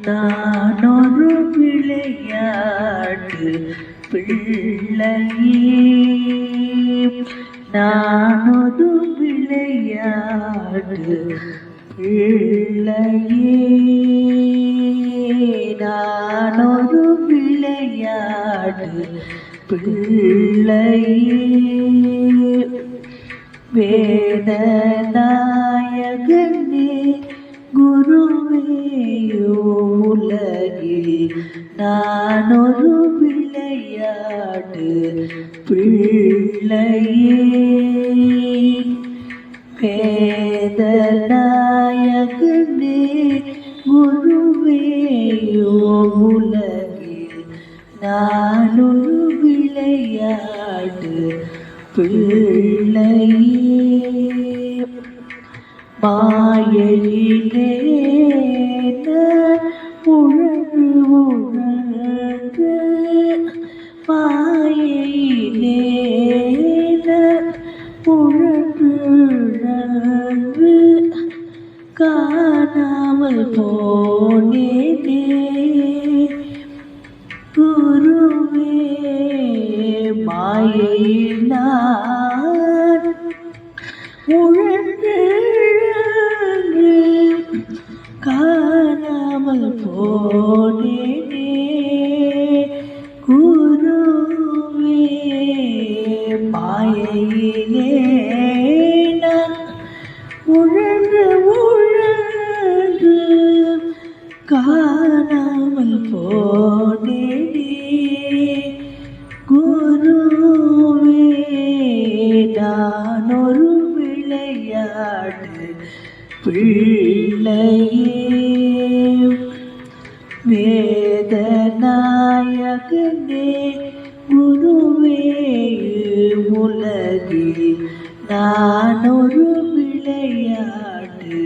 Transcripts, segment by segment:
நானொரு விளையாட்டு பிள்ளையே. நானொரு விளையாடு பிள்ளையே. நானொரு விளையாடு பிள்ளையே. வேதநாயகனே குருவேயோலகில் நான் ஒரு விளையாட்டு பிள்ளையே. வேதநாயகனே குருவேயோ உலகில் ஒரு விளையாட்டு பிள்ளையே. மாயையிலே உழன்று உழன்று மாயையிலே உழன்று உழன்று காணாமல் போனேனே பிள்ளையே வேதநாயகனே குருவே உலகில் நான் ஒரு விளையாட்டு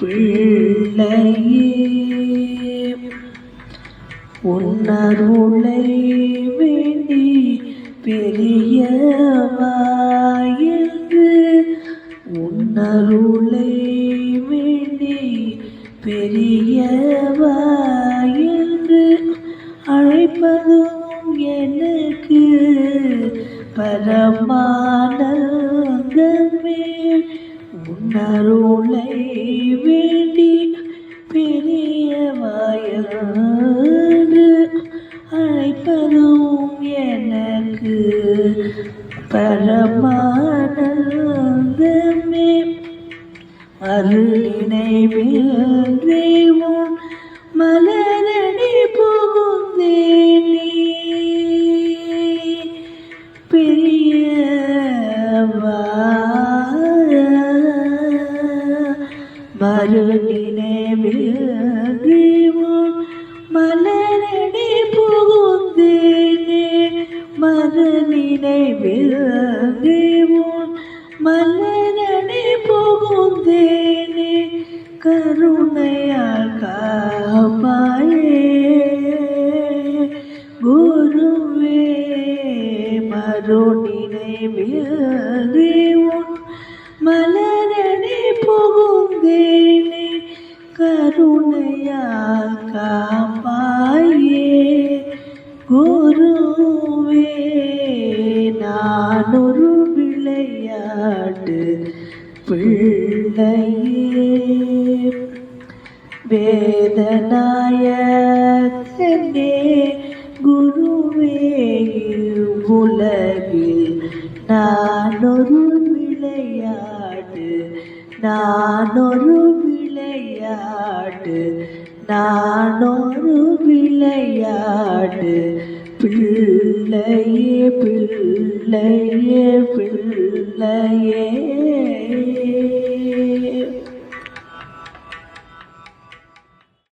பிள்ளையே. உன்னருளை வேண்டி பெரியவாயின்று உன்னருளை பெரியவாயின்று அழைப்பதும் எனக்கு பரமானந்தமே. உன்னருளை வேண்டி பெரியவாயன்று அழைப்பதும் எனக்கு பரமான அருளினைவின்றி உன் மலரடி புகுந்தேனே குருவே நான் ஒரு விளையாட்டு பிள்ளையே. வேதநாயகனே குருவே உலகில் நான் ஒரு விளையாட்டு நான் ஒரு விளையாட்டு நானொரு விளையாடு. பிள்ளையே பிள்ளையே பிள்ளையே.